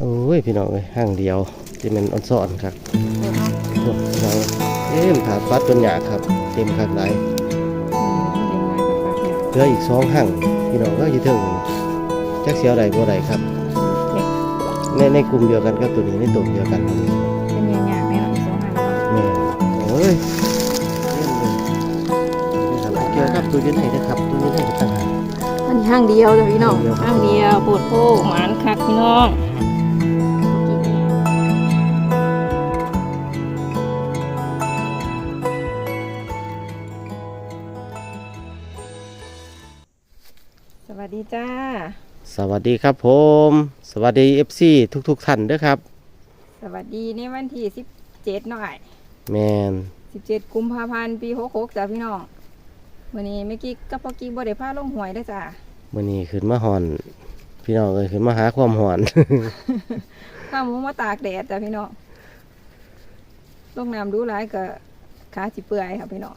โอ้ยพี่น้องเลยห้างเดียวที่มันอ่อนซ่อนครับโอ้ยพี่น้องเอ๊ะมันถาดฟัดจนหยาครับ เต็มคักหลายเหลืออีกสองห้างพี่น้องก็อยืดถึงจักเสียวใดบ่ใดครับ ในในกลุ่มเดียวกันครับตัวนี้ในตัวเดียวกันครับเป็นยังไงแม่เราอีกสองหันแม่โอ้ยเยี่ยมเลยนี่ครับเกี่ยวกับตัวอยืนไหนนะครับตัวอยืนไหนก็ต่างหากอันนี้ห้างเดียวจ้ะพี่น้องห้างเดียวห้างเดียวปวดโพกหมานคักพี่น้อง สวัสดีจ้า สวัสดีครับผม สวัสดีเอฟซีทุก ๆ ท่านเด้วยครับ สวัสดีในวันที่สิบเจ็ดหน่อยแมนสิบเจ็ดกุมภาพันธ์ปีหกหกจ้ะพี่น้องวันนี้เมื่อกี้กับปอกี้บ่ได้พาลงหวยได้อจ้ะมื่อนี้ขึ้นมาหอน พี่น้องเอ้ยขึ้นมาหาความหอน ข้าวหมูมาตากแดดจ้ะพี่น้องลงน้ำดูหลายก็ขาสิเปื่อยค่ะพี่น้อง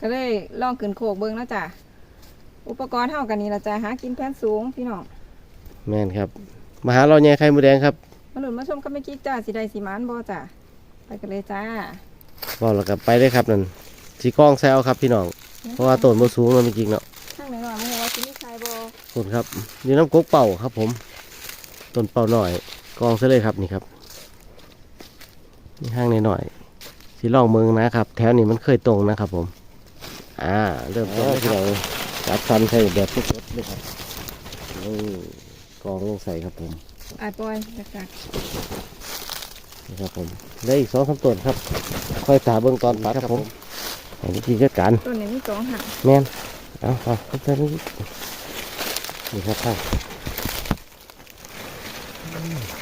ก็เลยลองขึ้นโคกเบิ้งแล้วจ้ะ อุปกรณ์เท่ากันนี่ละจ้ะหากินแผ่นสูงพี่น้องแมนครับมาหาเราแย่ไข่มดแดงครับมาหลุนมาชมกันไม่กิ๊กจ้าสีใดสีหมานบ่จ้ะไปกันเลยจ้าบอกแล้วกับไปเลยครับนั่นสีกล้องแซวครับพี่น้องเพราะว่าต้นมันสูงแล้วจริงๆเนาะข้างไหนหน่อยมึงว่าสิมีใครบ่ขอบคุณครับอยู่น้ำกกเป่าครับ ผมต้นเป่าหน่อยกองซะเลยครับนี่ครับนี่ห้างหน่อยๆสีล่องเมืองนะครับ แถวนี้มันเคยตรงนะครับ ผม อ่า เริ่มต้นที่เรา จัดฟันใส่แบบสดๆเลยครับนี่กองลงใส่ครับผมอ่าปล่อยจักจักนี่ครับผมได้อีกสองสามต้นครับ ค่อยตาเบื้องตอนปัดครับผมอันนี้ที่จัดการต้นนี้มีสองหักแมนเอาเอาเอาเจ้านี้นี่ครับท่าน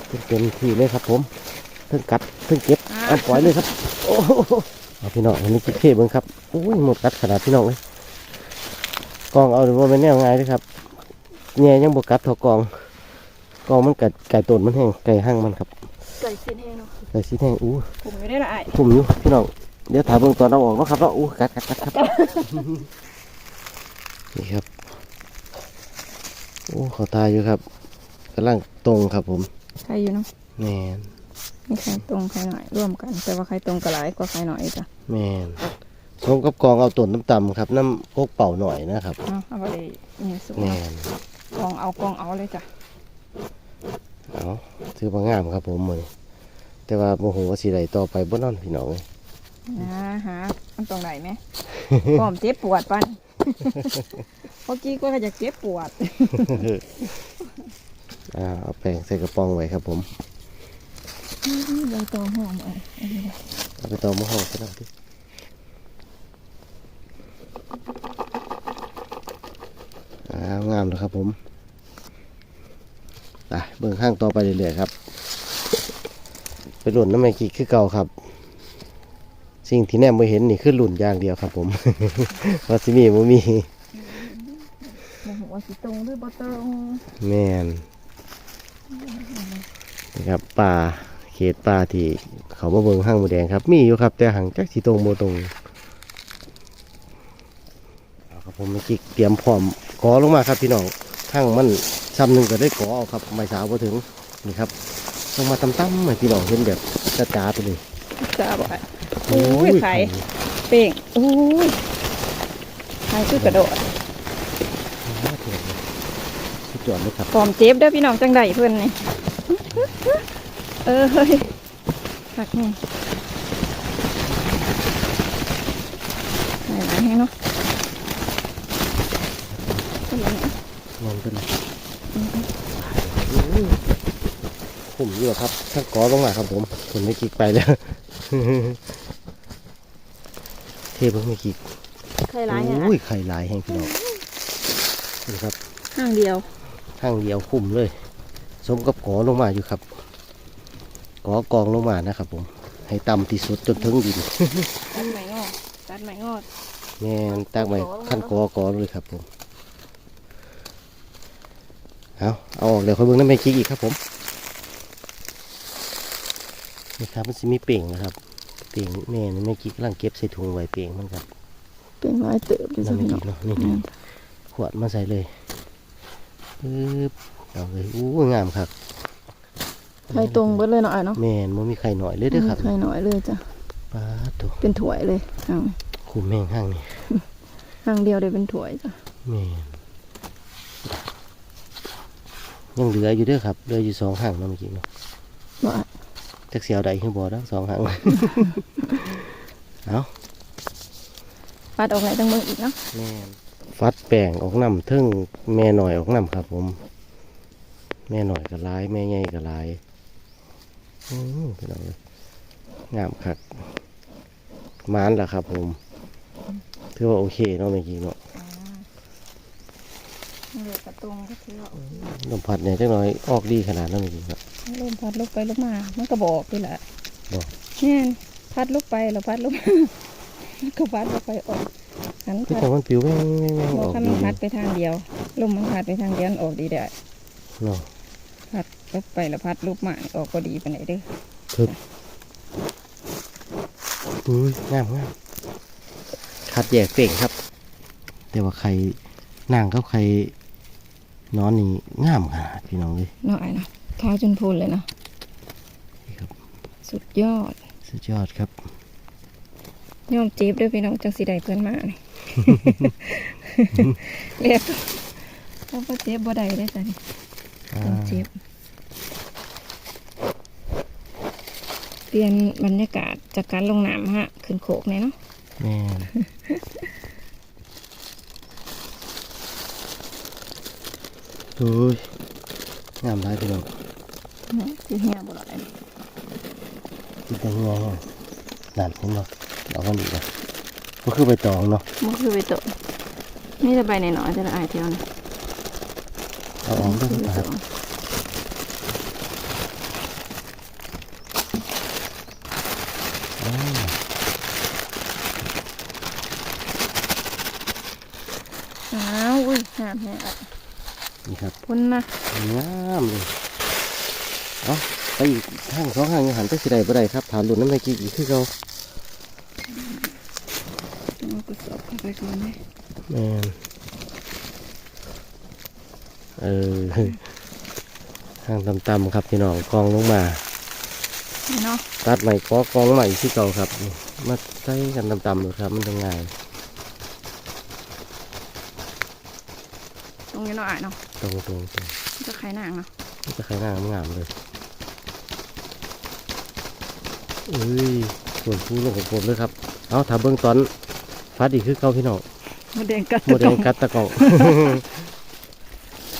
เป็นเต็มที่เลยครับผมเพิ่งกัดเพิ่งเก็บเอาปล่อยเลยครับ โอ้โหเอาพี่น้องอันนี้คิดเท่เบิ้งครับโอ้ยหมดกัดขนาดพี่น้องเลย กองเอาหรือว่าเป็นแนวไงเลยครับแง่ยังบกัดเท่ากอง กองมันกัดไก่ต้นมันแห้งไก่ห้างมันครับใส่ชิ้นแห้งเนาะไก่สีแห้งอู้ผมไม่ได้ละไอ้ายผมอยู่พี่น้องเดี๋ยวถ่ายเบื้องตอนเอาออกเนาะครับเนาะอู้กัดกัดกัดครับนี่ครับโอ้เขาตายอยู่ครับกำลังตรงครับผมใครอยู่เนาะแมนมีใครตรงใครหน่อยร่วมกัน แต่ว่าใครตรงก็หลายกว่าใครหน่อยจ้ะแมน สมกับกองเอาต้นต่ำๆครับน้ำพกเป่าหน่อยนะครับเอาเอาไปเลยนี่สูงแมนกองเอากองเอาเลยจ้ะเอาถือว่างามครับผมมือนี้แต่ว่าโมโหว่าสีใดต่อไปบ่นอนพี่น้องเอ้ยนะฮะมันตรงไหนไหมพร้อมเจ็บปวดปันเมื่อกี้ก็อยากเจ็บปวดอ่าเอาแป้งใส่กระป๋องไว้ครับผมใบตองหอมเอะเอาไปต่อมะฮองซะหน่อยดิอ่า งามเลยครับผมไปเบื้องข้างต่อไปเรื่อยๆครับ ไปหล่นน้ำแมงกีคือเก่าครับ สิ่งที่แนมไม่เห็นนี่คือหลุ่นอย่างเดียวครับ ผมว่าสิมีบ่มีโอ้โหว่าสิตรงหรือบ่ตรงแมนนะครับป่าเขตป่าที่เขามาเบิงห้างหมูแดงครับ มีอยู่ครับ แต่ห่างจากสีตรงโมตรงเอาครับ ผมเมื่อกี้เตรียมพร้อมกอลงมาครับพี่น้องห้างมันซ้ำหนึ่งก็ได้กอเอาครับไม่สาวพอถึงนี่ครับลงมาตั้มๆให้พี่น้องเห็นแบบจ้าๆไปเลยจ้าบ่ไอ้โอ้ยไข่เป่งโอ้ยไข่คือกระโดดสุดยอดเลยครับพร้อมเจ็บเด้อพี่น้องจังใดเพิ่นนี่เออเฮ้ยหักนี่ไหนไหนให้เนาะ เป็นยังไงนอนกันผมอยู่หรอครับถ้ากอลงมาครับผมผมไม่กิกไปแล้วเทเพิ่งไม่กิกไข่ร้ายอะอุ้ยไข่ลายแห้งพี่น้องนี่ครับห้างเดียวข้างเดียวคุ้มเลย สมกับกอลงมาอยู่ครับกอกองลงมานะครับผม ให้ต่ำที่สุดจนถึงดินตัดไหมงอดตัดไหมงอดแม่นตากไว้ขั้นกอกอเลยครับผม เอาเอาออกเดี๋ยวค่อยเบิ่งน้ำแม่จิกอีกครับผมนี่ครับมันสิมีเป่งนะครับ เป่งแม่นี่แม่จิกกำลังเก็บใส่ถุงไว้เป่งมันครับเป็นร้อยเติบเลยจ้ะน้ำแม่พี่น้จิอกงเนาะนี่ขวดมาใส่เลยปึ๊บเอาเลยอู้งามครับไข่ตรงเบิดเลยเนาะอ้ายเนาะแม่นบ่มีไข่หน่อยเลยเด้อครับไข่น้อยเลยจ้ะปลาตัวเป็นถ้วยเลยอ้าวคุมแม่งห้างนี่หางเดียวได้เป็นถ้วยจ้ะแม่น ยังเหลืออยู่เด้อครับเหลืออยู่สองห้างเนาะเมื่อกี้เนาะบ่อ้ายจักเสียวใดคือบ่แล้วสองห้างเอาปัดออกไหนตั้งมืออีกเนาะแม่นฟัดแป้งออกน้ำเทึ่งแม่หน่อยออกน้ำครับ ผม แม่หน่อยก็หลายแม่ใหญ่ก็หลายอือพี่น้องเอ้ยงามคักมานล่ะครับ ผมถือว่าโอเคเนาะเมื่อกี้เนาะ เหลือกระตรงก็คือว่าลมพัดเนี่ยจักหน่อยออกดีขนาดนั้นเมื่อกี้เนาะลมพัดลุกไปลุกมา มันก็บอกนี่แหละบอกแน่นพัดลุกไปแล้วพัดลุกมามันก็พัดลุกไปออกหันคือพัด แต่มันปิวแม่งแม่งแม่งบออกอกถ้าดีมันพัดไปทางเดียวลมมันพัดไปทางเดียวมันออกดีได้เนาะพัดลุกไปแล้วพัดลุกมาออกก็ดีไปไหนเด้ออุ้ยงามงามคัดแยกเป่งครับ แต่ว่าใครนางกับใคร นอนนี่งามขนาดพี่น้องเลยเนาะไอ้เนาะเท้าจนพูนเลยเนาะนี่ครับ สุดยอด สุดยอดครับยอมจีบด้วยพี่น้องจังสีใดเพื่อนมานี่เรียกแล้วก็เจ็บบ่ได้ได้จ้ะนี่อ่าต้องเจ็บเปลี่ยนบรรยากาศจากการลงน้ำฮะ ขึ้นโขกเนี่ยเนาะแม่ นโอ้ยงามหลายพี่น้องที่เฮียบ่ได้ติดแต่งงนั่นเห็นบ่ดอกมันดีนะก็คือใบตองเนาะมันคือไปโตะนี่จะไปในหน่อยจะละอายเที่ยวนะเอาออกด้วยคือคไปรับโตะอ้าวอุ้ยหามแห้งอะ นี่ครับพุ่นนะงามเลยเอาไปอีกทางสองทางยังหันไปสิได้บ่ได้ครับฐานหลุดน้ำในกี่อีกคือเขาเอากระสอบเข้าไปก่อนเลยแม่นเออทางต่ำๆครับพี่น้องกองลงมานี่เนาะตัดใหม่กอกองใหม่ที่เก่าครับนี่มาใส่กันต่ำๆเลยครับมันจะง่ายตรงนี้เนาะอายเนาะ ตรงๆตรงจะไข่นางเนาะมันจะใครหน้างามเลยเอ้ยส่วนผู้ลงของผมเลยครับ เอาถ้าเบื้องตอนฟัดอีกคือเก่าพี่น้องมดแดงกัดโมเดลกัดตะกอง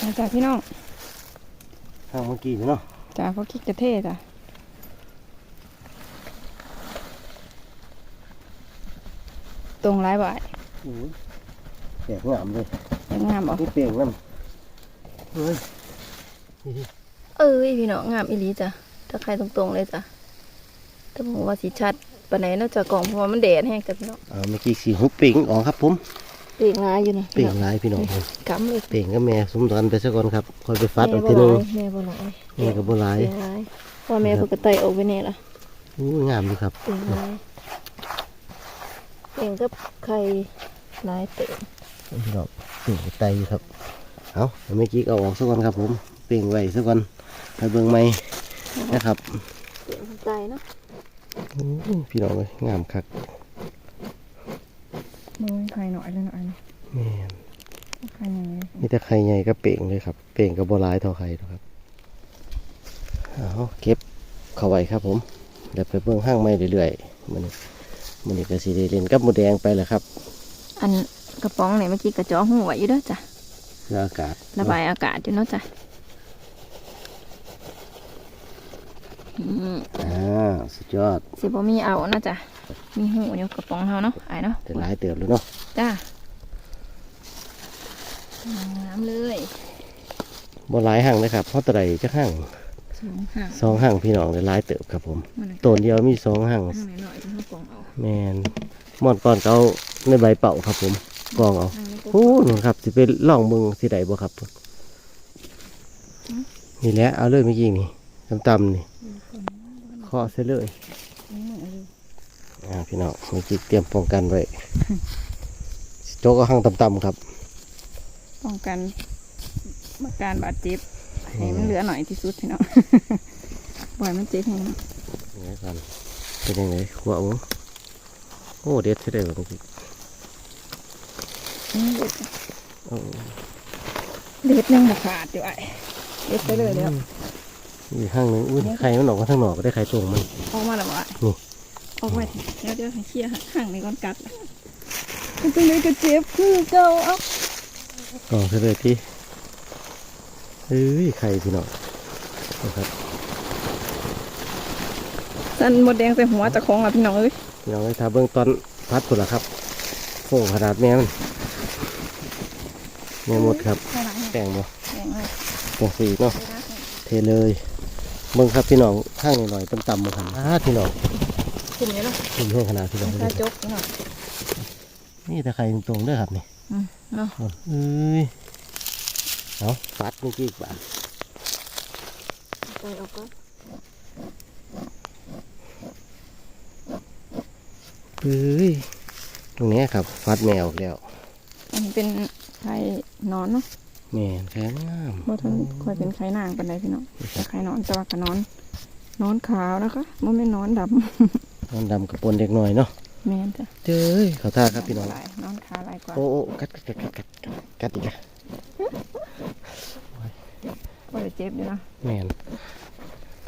มาจากพี่น้องทางเมื่อกี้นี่เนาะจ้าเขาคิดจะเท่จ้ะตรงร้ายบ่ายโอ้ยแสบงามเลยยังงามบ่นี่เปลี่ยนน้ำ เฮ้ยนี่ดิเอ้ยพี่น้องงามอีหลีจ้ะถ้าใครตรงๆเลยจ้ะแต่ผมว่าสีชัดปานไหนเนอกจากกล่องเพราะว่ามันแดดแห้งจ้ะพี่น้องอ่าเมื่อกี้สีหุบเป่งออกครับผมเปลี่ยนร้ายอยู่นะเป่งหลายพี่น้องผมกำเลยเป่งก็แม่สมกันไปซะก่อนครับคอยไปฟัดเอาทีหนึงแม่บ่หลายแม่ก็บ่หลายเปลี่ยนร้ายเพราะว่าแม่เพิ่นก็ไตออกไปแน่ละอู้งามดีครับเปลี่ยนร้ายเปลี่ยนกับไข่ร้ายเต็มพี่น้องเป่งไตอยู่ครับ เอาเมื่อกี้ก็เอาออกซะก่อนครับผมเป่งไว้ซะก่อนไปเบิ่งใหม่นะครับเปลี่ยนไตเนาะอู้พี่น้องเลยงามคักมือไข่หน่อยเลยหน่อยนะแม่นไข่ยังไงมีแต่ไข่ใหญ่ก็เป่งเลยครับ เป่งก็บ่หลายเท่าไข่หรอกครับเอาเก็บเข้าไว้ครับผมเดี๋ยวไปเบิ่งห้างไม้เรื่อยๆมันมันนี่ก็สิได้เล่นกับหมูแดงไปแหละครับ อันกระป๋องเนี่ยเมื่อกี้กระจอหูไว้อยู่เด้อจ้ะ เพื่ออากาศระบายอากาศอยู่เนาะจ้ะอืมอ่าสุดยอดสิบ่มีเอานะจ้ะมีหูอยู่กระป๋องเฮาเนาะอายเนาะแต่หลายเติบแล้วเนาะจ้าน้ำเลยบ่หลายห้างเลยครับเพราะตะไดจักห้างสองห่างสองห้างพี่น้องได้หลายเติบครับผมมันต้นเดียวมีสองห้างข้างหน่อยๆเป็นข้าวกล่องเอาแมนม่อนก่อนเขาในใบเป่าครับผม กองเอาข้างนี้ก็โอ้หนูครับสิไปล่องมึงสิใดบ่ครับนี่แหละเอาเลยเมื่อกี้นี่ตำๆนี่เคาะเสียเลยอ่าพี่น้องมีจิตเตรียมป้องกันไว้โจกก็ห้างต่ำๆครับ ป้องกันอาการบาดเจ็บให้มันเหลือหน่อยที่สุดพี่น้องปล่อยมันเจ็บให้นะยังไงกันเป็นยังไงขวาอุ้งโอ้เด็ดใช่ได้แบบนี้อืมเด็ดโอ้ เด็ดยังบ่ขาดอยู่ไอ้เด็ดไปเลยแล้วอีกข้างหนึงอุ้ยไข่มันออกมาทางหนอกก็ได้ไข่ตรงมันออกมาแล้วบ่ไอ้นี่ออกมาเดี๋ยวเดี๋ยวให้เคลียร์ห่างในก้อนกัดมันเป็นเลยกระเจ็บคือเก่าเอ้าต่อเลยที่เอ้ยไข่พี่น้องนะครับสันหมดแดงใส่หัวเจะของอะพี่น้องเอ้ยพี่น้องไว้ทาเบื้องต้นพัดผุดละครับโค้งขนาดแม่มัน แม่หมดครับใช่ไหมแป้งบ่แดงเลยแป้งสีเนาะเทเลยเบิ่งครับพี่น้องข้างหน่อยๆต่ำๆมาขันอ้าพี่น้องกลุ่มนี้เนาะขึ้นให้ขนาดพี่น้องตาจกพี่น้องนี่ตะไคร้ตรงๆเด้อครับนี่อืมเนาะโอ้เอ้ยเอาฟัดเมื่อกี้อีกบาทไปออกก็เอ้ยตรงเนี้ยครับฟัดแมวออกแล้ว อันนี้เป็น ไข่นอนเนาะแม่นแค่งามบ่ทันค่อยเป็นไข่นางปานใดพี่น้องแต่ไข่นอนแต่ว่าก็นอน นอนขาวนะคะบ่แม่นนอนดำนอนดำกับปนเด็กหน่อยเนาะแม่นจ้ะเจ้ยเขาท่าครับพี่น้องลายนอนขาลายกว่าโอ้โอ้กัดกัดกัดกัดกัดกัดอีกอะบ่ได้เจ็บอยู่เนาะแม่น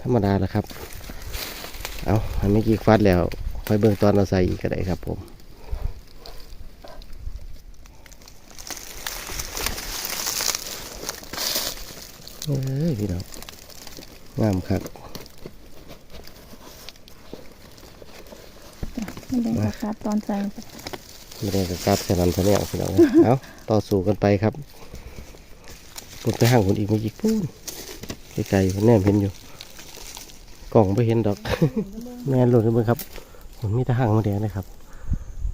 ธรรมดาแล้วครับ เอาอันเมื่อกี้ฟัดแล้วไปเบิ่งตอนเราใส่อีกก็ได้ครับผม เอ้ยพี่น้องงามครับมันแดงกว่าขาดตอนใส่ไม่ได้กับกัดแค่นั้นเท่านี้พี่น้องเอ้ยเอาต่อสู้กันไปครับปุ่นไปห่างคนอีกไม่กี่ปูนไกลๆผมแนมเห็นอยู่ กล่องไม่เห็นดอก แม่นหลุดกันเบิ่งครับผมมีแตะห่างมาแดงนะครับ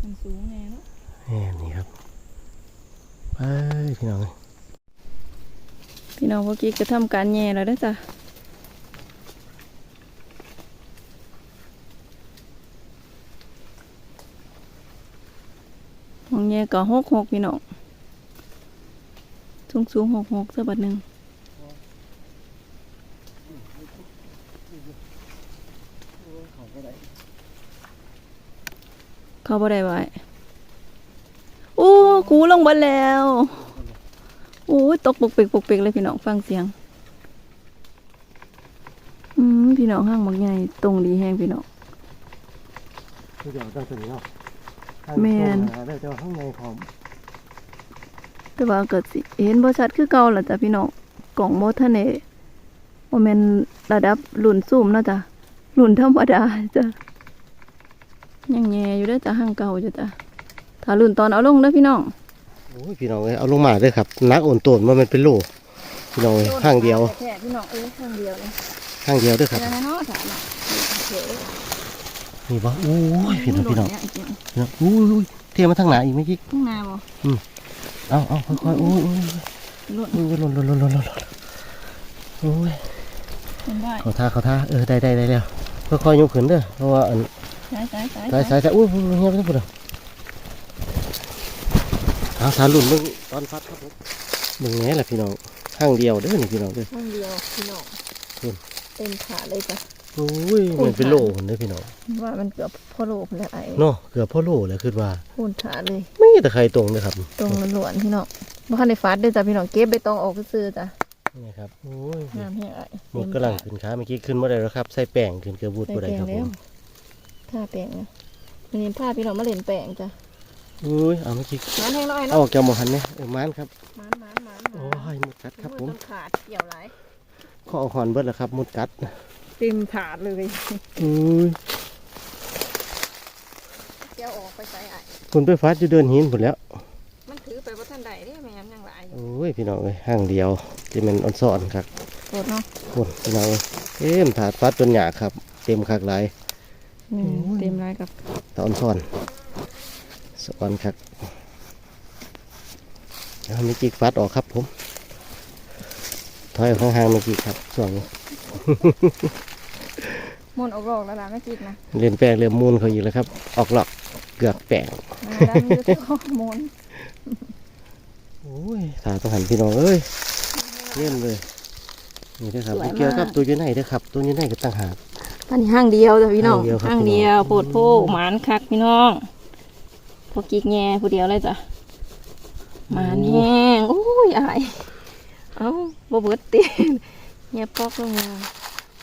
มันสูงแน่เนาะแม่นี่ครับไปพี่น้องเอ้ย พี่น้องเมื่อกี้ก็ทำการแย่แล้วเด้จ้ะมองแย่ก็หกหกพี่น้องสูงสูงหกหกสักบาทหนึ่งเขาบ่ได้ไว้โอ้กูลงบนแล้ว โอ้ยตกปกเปกปกเปกเลยพี่น้องฟังเสียง อืมพี่น้องห้างบางใหญ่ตรงดีแห้งพี่น้องคือเดี๋ยวตั้งตัวนี้เนาะแม่นเดี๋ยวจะข้างในของแต่ว่าเกิดสิเห็นบ่ชัดคือเก่าล่ะจ้ะพี่น้องกล่องบ่ทันได้บ่แม่นระดับรุ่นซูมเนาะจ้ะรุ่นธรรมดาจ้ะยังแย่อยู่เด้อจ้ะห้างเก่าจ้ะจ้ะถ้ารุ่นตอนเอาลงเด้อพี่น้องโอ้ยพี่น้องเอ้ยเอาลงมาเด้วยครับนักโอนโตนว่ามันเป็นโลพี่น้องเอ้ยข้างเดียวแท้พี่น้องเอ้ยข้างเดียวเลยข้างเดียวเด้วยครับเดี๋ยวนะเนาะถามเนาะโอเคนี่บ่โอ้ยพี่น้องพี่น้องโดดเยจริงพี่น้องอุ้ยอุ้ยเทียมมาทางไหนอีกเมื่อกี้ข้างหน้าบ่เอาเอาค่อยๆโอ้ยโอ้ยรุ่นโอ้ยหล่นหล่นหล่นหล่นหล่นโอ้ยเป็นได้เขาท่าเขาท่าเออได้ได้ได้แล้วค่อยๆยกขึ้นเด้อเพราะว่าอันสายสายสายสายสายสายอุ้ยอุ้ยเงียบไปทั้งหมดเลย เอาทาลุ่นเบิ่งตอนฟัดครับผมเบิ่งแหน่แหละพี่น้องข้างเดียวเด้อนี่พี่น้องเด้อข้างเดียวพี่น้องอืมเต็มขาเลยจ้ะ โอ้ยเหมือนเป็นโลคนเด้อพี่น้องว่ามันเกือบพ่อโลกแล้วไอ้เนาะเกือบพ่อโลเลยคือว่าพูนขาเลย ไม่แต่ใครตรงเลยครับตรงล้วนๆพี่น้องบ่ทันได้ฟาดเด้อจ้ะพี่น้องเก็บใบตองออกซื่อๆจ้ะนี่ครับโอ้ยน้ำแห้งไอ้หมดกำลังขึ้นขาเมื่อกี้ขึ้นมาได้แล้วครับใส่แป้งขึ้นเกลือบูดใส่บ่ได้แป้งครับผแล้วมทาแป้งนะวันนี้พาพี่น้องมาเล่นแป้งจ้ะ อุ้ยเอาเมื่อกี้มันแห้งน้อยเอาเนาะออกจากหมอหันเนี่ยเออมันครับมันมันมันโอ้ยมุดกัดครับผมอต้องขาดเกี่ยวหลายข้อเอาหอนเบิดแล้วครับมุดกัดเต็มถาดเลยอุ้ยเกี่ยวออกไปใส่ไอ้คุณไปฟัดอยู่เดินหินหมดแล้ว มันถือไปบ่ทันใดเด้แม่นยังหลายอยู่โอ้ยพี่น้องเอ้ยห้างเดียวที่มันอ่อนซ่อนครับโคตรเนาะคุณพี่น้องเอ้ยเต็มถาดฟัดจนหยาครับ เต็มคักหลาย อืมเต็มหลายกับตาอ่อนซ่อน สอนคักแล้วมีจิกฟัดออกครับผม ถอยออกข้างๆเมื่อกี้ครับส่วนมนต์ออกดอกแล้วล่ะแม่จิกนะเล่นแป้งเริ่มมูนเขาอีกแล้วครับ ออกหลอกเกือกแป้งมาดันอยู่ที่มนต์โอ้ยถาต้องหันพี่น้องเอ้ยเล่นเลยนี่เด้อครับสวยมาก เกี่ยวกับตัวอยูไนเด้อครับ ตัวอยูไนก็ต่างหากอันนี้ห้างเดียวจ้ะพี่น้องห้างเดียวครับห้างเดียวโพดโพหมานคักพี่น้องพว กกิ๊กแง่ผู้เดียวเลยจ้ะหมานแห้งโอ้ยอายเอ้าบ่เบิดตีนเงียบปอกลงมา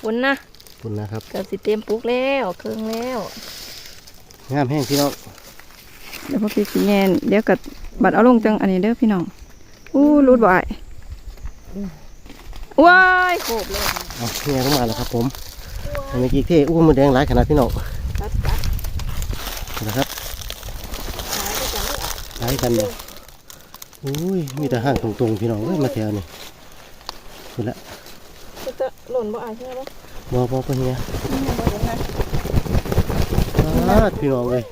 คุณนะขอบคุณนะครับเกือบสิเต็มปุกแล้วเครื่องแล้วงามแห้งพี่น้องเดี๋ยวพวกกิ๊กสิแง่เดี๋ยวกับบัดเอาลงจังอันนี้เด้อพี่น้องอู้รูดบ่อยว้ายโขบเลยเอาแง่เข้ามาแล้วครับผมอันนี้กี่เท่อู้มันแดงหลายขนาดพี่น้องตัดตัดนะครับ หายไปจังเลยอะ หลายกันเลยอุ้ย มีแต่ห่างตรงๆพี่น้องเอ้ยมาแถวนี่คุณละจะหล่นบ่อายใช่ไหมบอบอปะเฮียบ่เห็นนะปาดพี่น้องเลย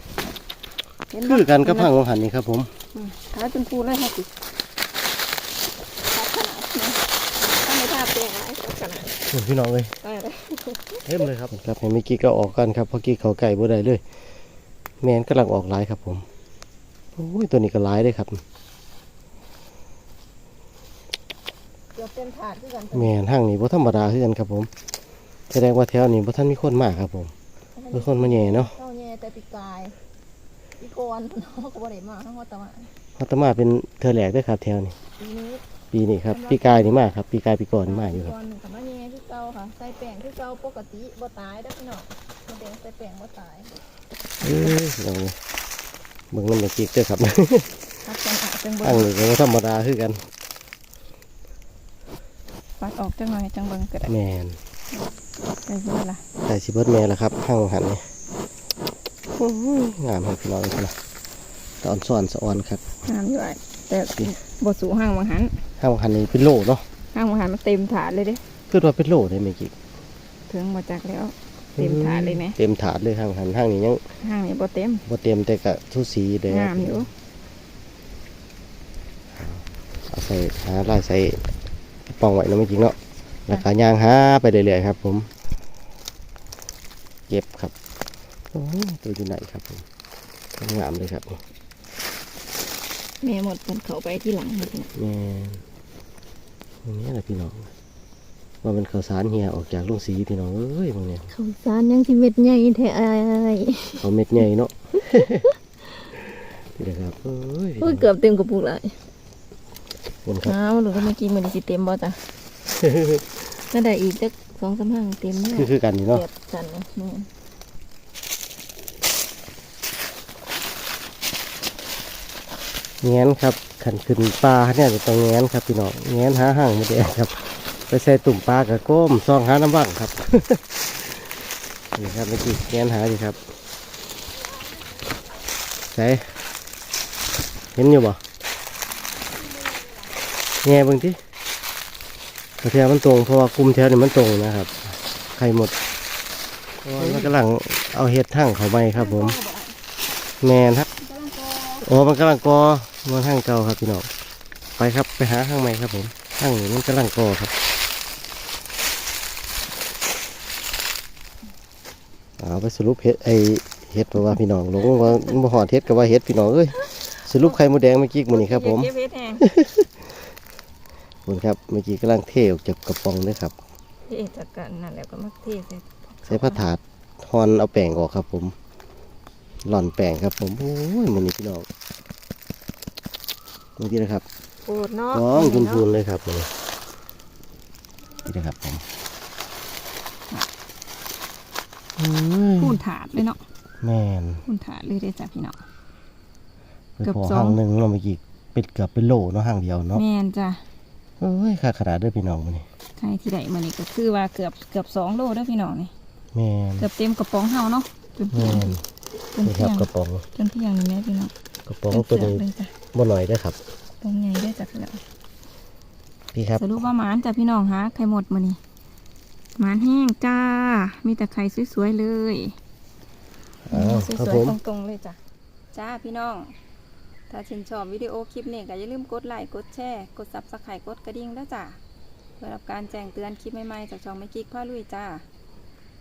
เห็นคือกันกับพังของหันนี่ครับผมขายเป็นปูเลยค่ะสิตัดขนาดนี้ถ้าไม่ทาเปลี่ยนอะไรตัดขนาดโอ้ยพี่น้องเลยได้เลยเต็มเลยครับ ครับเห็นเมื่อกี้ก็ออกกันครับเพราะกี้เขาไก่บ่ได้เลย แมนกำลังออกหลายครับผม โอ้ยตัวนี้ก็หลายเลยครับเกือบเต็มถาดด้วยกันแมนห้างนี้บ่ธรรมดาคือกันครับผมแสดงว่าแถวนี้บ่ท่านมีคนมากครับผมมีคนมาแย่เนาะเจ้าแย่แต่ปีกายปีกอนเขาก็บ่ได้มาทั้งหมดแต่ว่าพัตมาเป็นเธอแหลกด้วยครับแถวนี้ปีนี้ปีนี้ครับปีกายนี่มากครับปีกายปีก่อนมากอยู่ครับปีกอนกับมาแย่ที่เก่าค่ะใส่แป้งที่เก่าปกติบ่ตายได้อพี่น้องมาแดงใส่แป้งบ่ตายเอ้ยลอง เลยเบิ่งน้ำมันกีกเด้อครับตัดจังหวะจังเบิ่ห้างงนี้ก็บ่ธรรมดาคือกันปัดออกจังหน่อยจังเบิ่งก็ได้แมนไปเบิ่งล่ะใส่สิเบิดแม่แล้วครับห้างหันนี่โอ้ยงามครับพี่น้องเลยนะตอนสอนสะออนครับงามอยู่ไอ้แต่บ่สูห้างบางหันห้างหันนี่เป็นโหลเนาะห้างบางหันมันเต็มถาดเลยเด้คือว่าเป็นโหลได้ไหมกิ๊กถึงมาจากแล้ว เต็มถาดเลยไหมเต็มถาดเลยห้างหันห้างนี้ยังห้างนี้บ่เต็มบ่เต็มแต่กะทุสีเลยงามอยู่เอาใส่หาลายใส่ปองไว้เนาะไม่จริงเนาะแล้วก็ย่างหาไปเรื่อยๆครับ ผม เก็บครับโอ้ยตัวอยู่ไหนครับผมงามเลยครับแม่หมดมันเข้าไปที่หลังหมดน่ะแม่ตรงนี้แหละพี่น้อง ว่ามันข้าวสารเฮียออกจากลุงสีพี่น้องเอ้ยบางเนี่ยข้าวสารยังสิเม็ดใหญ่แท้อ้ายเขาเม็ดใหญ่เนาะนี่นะครับเอ้ยโอ้ยเกือบเต็มกระปุกเลยบนครับอ้าวหรือว่าเมื่อกี้มันสิเต็มบ่จ้ะน่าได้อีกจักสองสามห้างเต็มแน่คือคือกันนี่เนาะเก็บกันนะแม่แง้นครับขันขึ้นปลาเนี่ยจะต้องแง้นครับพี่น้องแง้นหาห่างมาแดงครับไป ใส่ตุ่มปลากระก้มซองหาน้ำว่างครับ นี่ครับเมื่อกี้แงนหาอยู่ครับใส่เห็นอยู่บ่แง่เบิ่งที่แถวมันตรงเพราะว่ากลุ่มแถวนี่มันตรงนะครับ ไข่หมดมันกำลังเอาเห็ดทั้งเขาไปครับ ผม แมนครับโอ้มันกำลังกอมันห้างเก่าครับพี่น้องไปครับไปหาห้างใหม่ครับผมห้างนี้มันกำลังกอครับเอา ไปสรุปเห็ดไอเห็ดเพราะว่าพี่น้องหลงว่าบ่หอดเห็ดกับว่าเห็ดพี่น้องเอ้ยสรุปไข่มดแดงเมื่อกี้มื้อนี้ครับผมเก็บเฮ็ดแห้งขอบคุณครับเมื่อกี้กำลังเทออกจากกระป๋องเลยครับเทจากกันนั่นแหละก็มาเทใส่ใช้ผ้าถาดฮอนเอาแป้งออกครับ ผม หล่อนแป้งครับผมโอ้ยมื้อนี้พี่น้องเมื่อกี้นะครับโอดเนาะน้องคุณพูนเลยครับนี่นี่นะครับผมอืม พูนถาดเลยเนาะแม่นพูนถาดเลยได้อจ้ะพี่น้องไปเกือบพอสองห้างหนึ่งเราะเมื่อกี้เป็นเกือบเป็นโหลเนาะห้างเดียวเนาะแม่นจ้ะเอ้ยค่าขนาดเด้วยพี่น้องมันนี่ใครที่ได้มานี่ก็คือว่าเกือบเกือบสองโลเด้อพี่น้องนี่แม่นเกือบเต็มกระป๋องเฮาเนาะจนเที่แม่ยงนจนนี่คเที่รัยบงกระป๋องจนเที่ยงนี่แม่พี่น้องกระป๋องตัวนี้เลยจ้ะบ่หน่อยได้อครับตรงใหญ่ได้อจ้ะพี่น้องพี่ครับสรุปว่าหมานจ้ะพี่น้องฮะไข่หมดมานี่ หมานแห้งจ้า มีแต่ไข่สวยๆเลยอ้าวสครับวยผมๆตรงๆเลยจ้ะ จ้าพี่น้อง ถ้าชื่นชอบวิดีโอคลิปนี้ก็อย่าลืมกดไลค์ กดแชร์ กดซับสไครต์กดกระดิ่งด้วยจ้ะ เพื่อรับการแจ้งเตือนคลิปใหม่ๆ จากช่องไม่กิ๊กพาลุยจ้า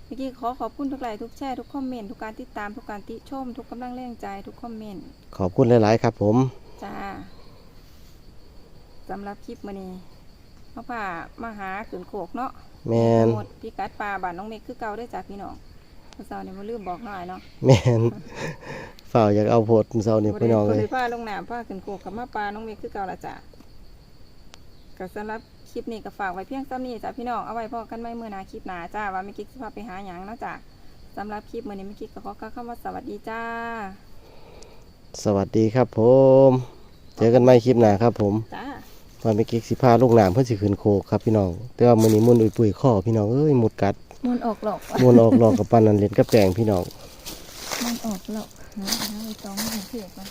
เมื่อกี้ขอขอบคุณทุกไลค์ ทุกแชร์ ทุกคอมเมนต์ ทุกการติดตาม ทุกการติชม ทุกกำลังแรงใจ ทุกคอมเมนต์ ขอบคุณหลาย ๆ ครับผม จ้า สำหรับคลิปมื้อนี้มาพามาหาขืนโขกเนาะ แมนหมดพี่กัดปลาบ้านน้องเมฆคือเก่าได้อจ้ะพี่น้องเมื่อเช้าเนี่ยมาลืมบอกหน่อยเนาะแมนฝ่าวอยากเอาโพดเสานี่พี่น้องบ่เลได้ยพาลงน้ำพาขืนโขกกับมาปลาน้องเมฆคือเก่าละจ้ะก็สำหรับคลิปนี้ก็ฝากไว้เพียงซ้ำนี้จ้ะพี่น้องเอาไว้พอกันไม่เมื่อหนาคลิปหนาจ้าว่าไม่กิ๊กสิพาไปหาหยังเนาะจ้ะสำหรับคลิปมื้อนี้ไม่กิ๊กก็ขอกล่าวคำว่าสวัสดีจ้า สวัสดีครับผม เจอกันใหม่คลิปหน้าครับผมจ้า วันเมื่อกี้สิพาลูกน้ำเพื่อสิขึ้นโคกครับพี่น้อง แต่ว่ามื้อนี้มุนอุยปุยข้อพี่น้องเอ้ยหมดกัดมันออกหลอกมุนออกหลอกกับปันนันเล่นกับแปลงพี่น้องมันออกหลอกหาหาไปตองให้เพียกมัน